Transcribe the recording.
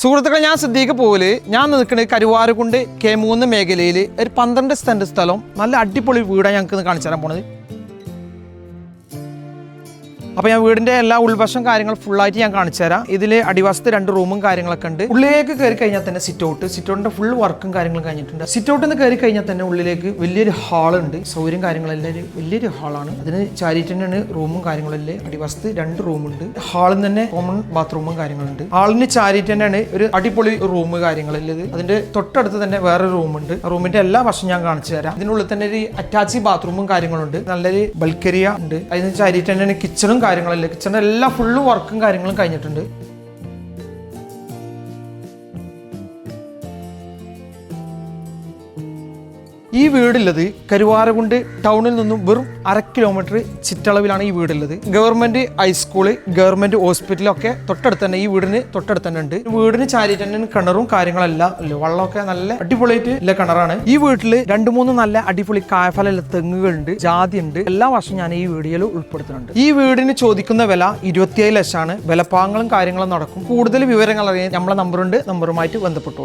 സുഹൃത്തുക്കളെ ഞാൻ സിദ്ദീഖ് പോൽ ഞാൻ നിൽക്കുന്നത് കരുവാരക്കുണ്ട് കെ മൂന്ന് മേഖലയിൽ ഒരു പന്ത്രണ്ട് സെന്റ് സ്ഥലം. നല്ല അടിപൊളി വീടാണ് ഞങ്ങൾക്ക് കാണിച്ചു തരാൻ പോണത്. അപ്പോൾ ഞാൻ വീടിന്റെ എല്ലാ ഉൾവശം കാര്യങ്ങൾ ഫുള്ളായിട്ട് ഞാൻ കാണിച്ചു തരാം. ഇതിൽ അടിവാസത്തെ രണ്ട് റൂമും കാര്യങ്ങളൊക്കെ ഉണ്ട്. ഉള്ളിലേക്ക് കയറി കഴിഞ്ഞാൽ തന്നെ സിറ്റ് ഔട്ട് സിറ്റ് ഫുൾ വർക്കും കാര്യങ്ങളും കഴിഞ്ഞിട്ടുണ്ട്. സിറ്റ് നിന്ന് കയറി കഴിഞ്ഞാൽ തന്നെ ഉള്ളിലേക്ക് വലിയൊരു ഹാൾ ഉണ്ട്. സൗകര്യം കാര്യങ്ങളെല്ലാം ഒരു വലിയൊരു ഹാളാണ് അതിന് ചാരിറ്റിനാണ് റൂമും കാര്യങ്ങളല്ലേ അടിവാസത്ത് രണ്ട് റൂമുണ്ട് ഹാളിൽ തന്നെ കോമൺ ബാത്റൂമും കാര്യങ്ങളുണ്ട് ഹാളിന് ചാരിറ്റന്നെയാണ് ഒരു അടിപൊളി റൂം കാര്യങ്ങളുള്ളത് അതിന്റെ തൊട്ടടുത്ത് തന്നെ വേറെ റൂമുണ്ട് റൂമിന്റെ എല്ലാ വശം ഞാൻ കാണിച്ചു തരാം. ഇതിനുള്ളിൽ തന്നെ ഒരു അറ്റാച്ച് ബാത്റൂമും കാര്യങ്ങളുണ്ട് നല്ലൊരു ബൽക്കരിയ ഉണ്ട്. അതിന് ചാരിറ്റന്നെയാണ് കിച്ചണും കാര്യങ്ങളെല്ലാം കിച്ചണിന്റെ എല്ലാ ഫുള്ള് വർക്കും കാര്യങ്ങളും കഴിഞ്ഞിട്ടുണ്ട്. ഈ വീടുള്ളത് കരുവാരകുണ്ട് ടൗണിൽ നിന്നും വെറും അര കിലോമീറ്റർ ചുറ്റളവിലാണ് ഈ വീടുള്ളത്. ഗവൺമെന്റ് ഹൈസ്കൂൾ ഗവൺമെന്റ് ഹോസ്പിറ്റലൊക്കെ തൊട്ടടുത്ത് തന്നെ ഈ വീടിന് തൊട്ടടുത്ത് തന്നെ ഉണ്ട്. വീടിന് ചാരി തന്നെ കിണറും കാര്യങ്ങളെല്ലാം വെള്ളമൊക്കെ നല്ല അടിപൊളിയായിട്ട് ഉള്ള കിണറാണ്. ഈ വീട്ടിൽ രണ്ട് മൂന്ന് നല്ല അടിപൊളി കായഫല തെങ്ങുകളുണ്ട് ജാതി ഉണ്ട് എല്ലാ വർഷവും ഞാൻ ഈ വീഡിയോയിൽ ഉൾപ്പെടുത്തുന്നുണ്ട്. ഈ വീടിന് ചോദിക്കുന്ന വില ഇരുപത്തിയേഴ് ലക്ഷമാണ്. വിലപ്പാങ്ങളും കാര്യങ്ങളും നടക്കും. കൂടുതൽ വിവരങ്ങൾ അറിയാൻ നമ്മളെ നമ്പറുണ്ട് നമ്പറുമായിട്ട് ബന്ധപ്പെട്ടോളൂ.